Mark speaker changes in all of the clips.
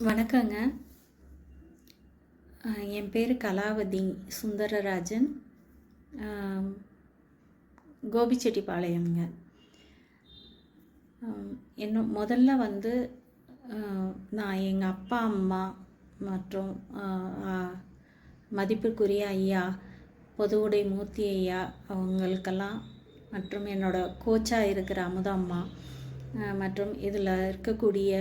Speaker 1: வணக்கங்க. என் பேர் கலாவதி சுந்தரராஜன். கோபிச்செட்டிப்பாளையம்ங்க. என்ன முதல்ல வந்து நான் எங்கள் அப்பா அம்மா மற்றும் மதிப்புக்குரிய ஐயா பொதுவுடை மூர்த்தி ஐயா அவங்களுக்கெல்லாம் மற்றும் என்னோட கோச்சாக இருக்கிற அமுதம்மா மற்றும் இதில் இருக்கக்கூடிய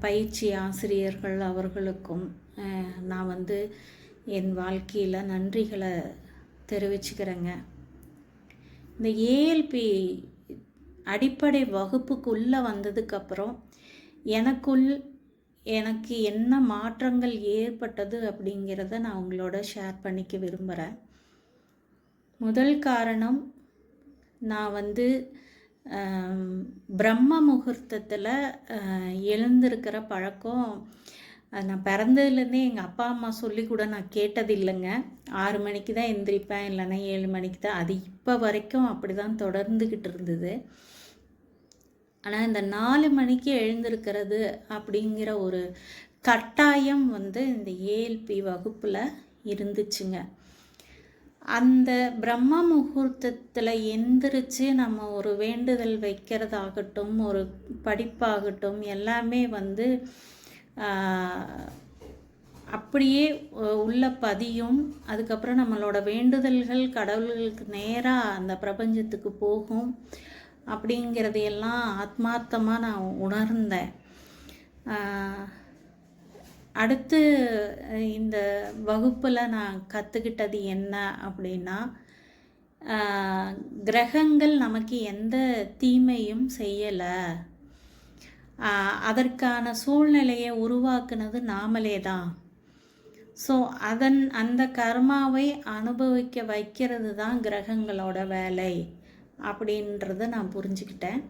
Speaker 1: பயிற்சி ஆசிரியர்கள் அவர்களுக்கும் நான் வந்து என் வாழ்க்கையில் நன்றிகளை தெரிவிச்சுக்கிறேங்க. இந்த ஏஎல்பி அடிப்படை வகுப்புக்குள்ளே வந்ததுக்கப்புறம் எனக்குள் எனக்கு என்ன மாற்றங்கள் ஏற்பட்டது அப்படிங்கிறத நான் உங்களோட ஷேர் பண்ணிக்க விரும்புகிறேன் முதல் காரணம் நான் வந்து பிரம்ம முகூர்த்தத்தில் எழுந்திருக்கிற பழக்கம் நான் பிறந்ததுலேருந்தே எங்கள் அப்பா அம்மா சொல்லி கூட நான் கேட்டது இல்லைங்க ஆறு மணிக்கு தான் எந்திரிப்பேன் இல்லைன்னா ஏழு மணிக்கு தான். அது இப்போ வரைக்கும் அப்படி தான் தொடர்ந்துக்கிட்டு இருந்தது. ஆனால் இந்த நாலு மணிக்கு எழுந்திருக்கிறது அப்படிங்கிற ஒரு கட்டாயம் வந்து இந்த ஏஎல்பி வகுப்பில் இருந்துச்சுங்க. அந்த பிரம்ம முகூர்த்தத்தில் எந்திரிச்சு நம்ம ஒரு வேண்டுதல் வைக்கிறதாகட்டும் ஒரு படிப்பாகட்டும் எல்லாமே வந்து அப்படியே உள்ள பதியும். அதுக்கப்புறம் நம்மளோட வேண்டுதல்கள் கடவுள்களுக்கு நேராக அந்த பிரபஞ்சத்துக்கு போகும். அப்படிங்கிறதையெல்லாம் ஆத்மார்த்தமாக நான் உணர்ந்தேன். அடுத்து இந்த வகுப்பில் நான் கற்றுக்கிட்டது என்ன அப்படின்னா கிரகங்கள் நமக்கு எந்த தீமையும் செய்யலை. அதற்கான சூழ்நிலையை உருவாக்குனது நாமளே தான். ஸோ அதன் அந்த கர்மாவை அனுபவிக்க வைக்கிறது தான் கிரகங்களோட வேலை அப்படின்றத நான் புரிஞ்சுக்கிட்டேன்.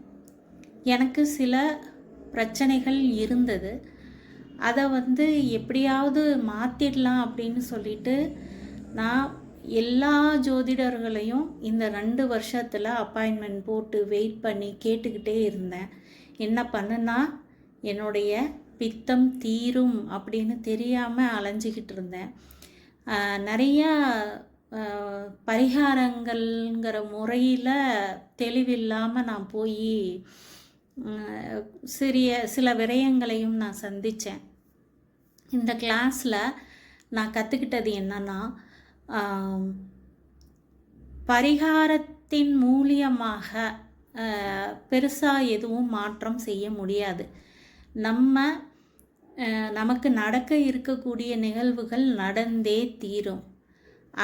Speaker 1: எனக்கு சில பிரச்சனைகள் இருந்தது. அதை வந்து எப்படியாவது மாற்றிடலாம் அப்படின்னு சொல்லிட்டு நான் எல்லா ஜோதிடர்களையும் இந்த ரெண்டு வருஷத்தில் அப்பாயின்மெண்ட் போட்டு வெயிட் பண்ணி கேட்டுக்கிட்டே இருந்தேன். என்ன பண்ணுனா என்னுடைய பித்தம் தீரும் அப்படின்னு தெரியாமல் அலைஞ்சிக்கிட்டு இருந்தேன். நிறையா பரிகாரங்கள்ங்கிற முறையில் தெளிவில்லாமல் நான் போய் சிறிய சில விரயங்களையும் நான் சந்தித்தேன் இந்த கிளாஸில் நான் கற்றுக்கிட்டது என்னன்னா பரிகாரத்தின் மூலியமாக பெருசாக எதுவும் மாற்றம் செய்ய முடியாது. நம்ம நமக்கு நடக்க இருக்கக்கூடிய நிகழ்வுகள் நடந்தே தீரும்.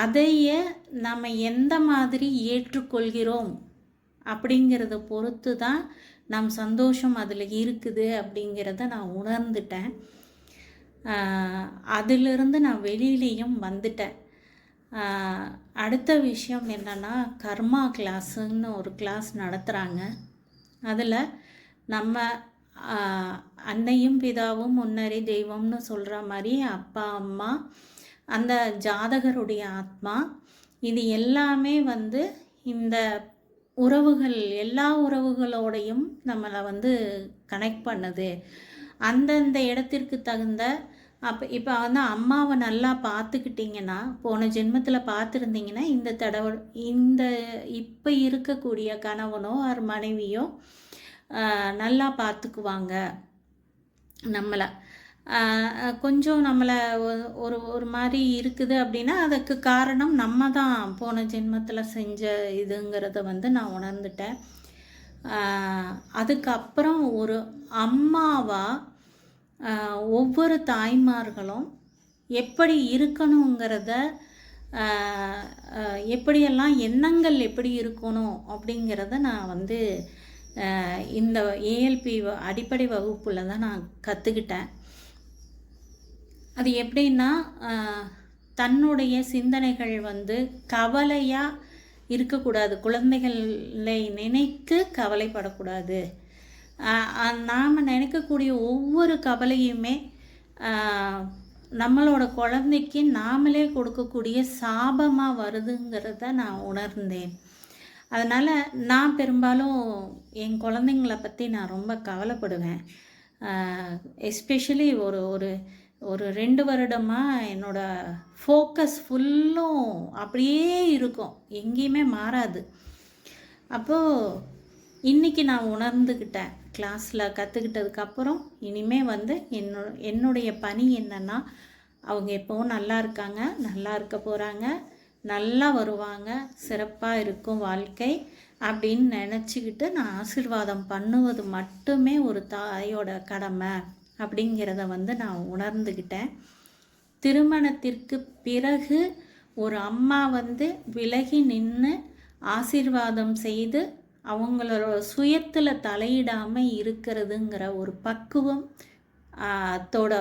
Speaker 1: அதையே நம்ம எந்த மாதிரி ஏற்றுக்கொள்கிறோம் அப்படிங்கிறத பொறுத்து தான் நம் சந்தோஷம் அதில் இருக்குது அப்படிங்கிறத நான் உணர்ந்துட்டேன். அதிலிருந்து நான் வெளியிலையும் வந்துட்டேன். அடுத்த விஷயம் என்னென்னா கர்மா கிளாஸுன்னு ஒரு கிளாஸ் நடத்துகிறாங்க அதில் நம்ம அன்னையும் பிதாவும் முன்னரே தெய்வம்னு சொல்கிற மாதிரி அப்பா அம்மா அந்த ஜாதகருடைய ஆத்மா இது எல்லாமே வந்து இந்த உறவுகள் எல்லா உறவுகளோடையும் நம்மளை வந்து கனெக்ட் பண்ணுது. அந்தந்த இடத்திற்கு தகுந்த அப்போ இப்போ வந்து அம்மாவை நல்லா பார்த்துக்கிட்டிங்கன்னா போன ஜென்மத்தில் பார்த்துருந்தீங்கன்னா இந்த தடவை இந்த இப்போ இருக்கக்கூடிய கணவனோ ஆர் மனைவியோ நல்லா பார்த்துக்குவாங்க நம்மளை. கொஞ்சம் நம்மளை ஒரு ஒரு மாதிரி இருக்குது அப்படின்னா அதுக்கு காரணம் நம்ம தான் போன ஜென்மத்தில் செஞ்ச இதுங்கிறத வந்து நான் உணர்ந்துட்டேன். அதுக்கப்புறம் ஒரு அம்மாவா ஒவ்வொரு தாய்மார்களும் எப்படி இருக்கணுங்கிறத எப்படியெல்லாம் எண்ணங்கள் எப்படி இருக்கணும் அப்படிங்கிறத நான் வந்து இந்த ஏஎல்பி அடிப்படை வகுப்பில் தான் நான் கற்றுக்கிட்டேன் அது எப்படின்னா தன்னுடைய சிந்தனைகள் வந்து கவலையாக இருக்கக்கூடாது. குழந்தைகளை நினைத்து கவலைப்படக்கூடாது. நாம் நினைக்கக்கூடிய ஒவ்வொரு கவலையுமே நம்மளோட குழந்தைக்கு நாமளே கொடுக்கக்கூடிய சாபமாக வருதுங்கிறத நான் உணர்ந்தேன். அதனால் நான் பெரும்பாலும் என் குழந்தைங்கள பற்றி நான் ரொம்ப கவலைப்படுவேன். எஸ்பெஷலி ஒரு ஒரு ஒரு ரெண்டு வருடமாக என்னோட ஃபோக்கஸ் ஃபுல்லும் அப்படியே இருக்கும். எங்கேயுமே மாறாது. அப்போது இன்றைக்கி நான் உணர்ந்துக்கிட்டேன் கிளாஸில் கற்றுக்கிட்டதுக்கப்புறம் இனிமேல் வந்து என்னோ என்னுடைய பணி என்னென்னா அவங்க எப்போவும் நல்லா இருக்காங்க நல்லா இருக்க போகிறாங்க நல்லா வருவாங்க சிறப்பாக இருக்கும் வாழ்க்கை அப்படின்னு நினச்சிக்கிட்டு நான் ஆசிர்வாதம் பண்ணுவது மட்டுமே ஒரு தாயோட கடமை. அப்படிங்கிறத வந்து நான் உணர்ந்துக்கிட்டேன் திருமணத்திற்கு பிறகு ஒரு அம்மா வந்து விலகி நின்று ஆசீர்வாதம் செய்து அவங்களோட சுயத்தில் தலையிடாமல் இருக்கிறதுங்கிற ஒரு பக்குவம் தோட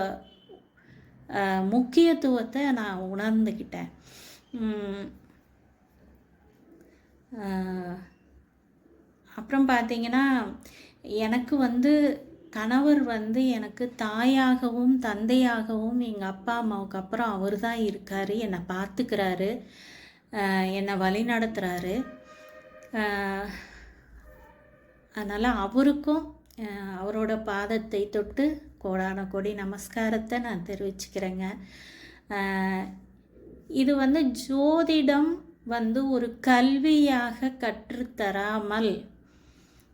Speaker 1: முக்கியத்துவத்தை நான் உணர்ந்துக்கிட்டேன் அப்புறம் பார்த்தீங்கன்னா எனக்கு வந்து கணவர் வந்து எனக்கு தாயாகவும் தந்தையாகவும் எங்கள் அப்பா அம்மாவுக்கு அப்புறம் அவர் தான் இருக்கார். என்னை பார்த்துக்கிறாரு. என்னை வழி நடத்துகிறாரு அதனால் அவருக்கும் அவரோட பாதத்தை தொட்டு கோடான கோடி நமஸ்காரத்தை நான் தெரிவிச்சுக்கிறேங்க. இது வந்து ஜோதிடம் வந்து ஒரு கல்வியாக கற்றுத்தராமல்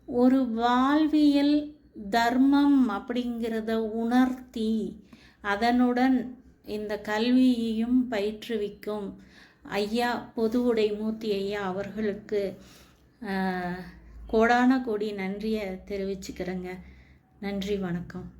Speaker 1: ஒரு வாழ்வியல் தர்மம் அப்படிங்கிறத உணர்த்தி அதனுடன் இந்த கல்வியையும் பயிற்றுவிக்கும் ஐயா பொது உடை மூர்த்தி ஐயா அவர்களுக்கு கோடான கோடி நன்றியை தெரிவிச்சுக்கிறேங்க. நன்றி வணக்கம்.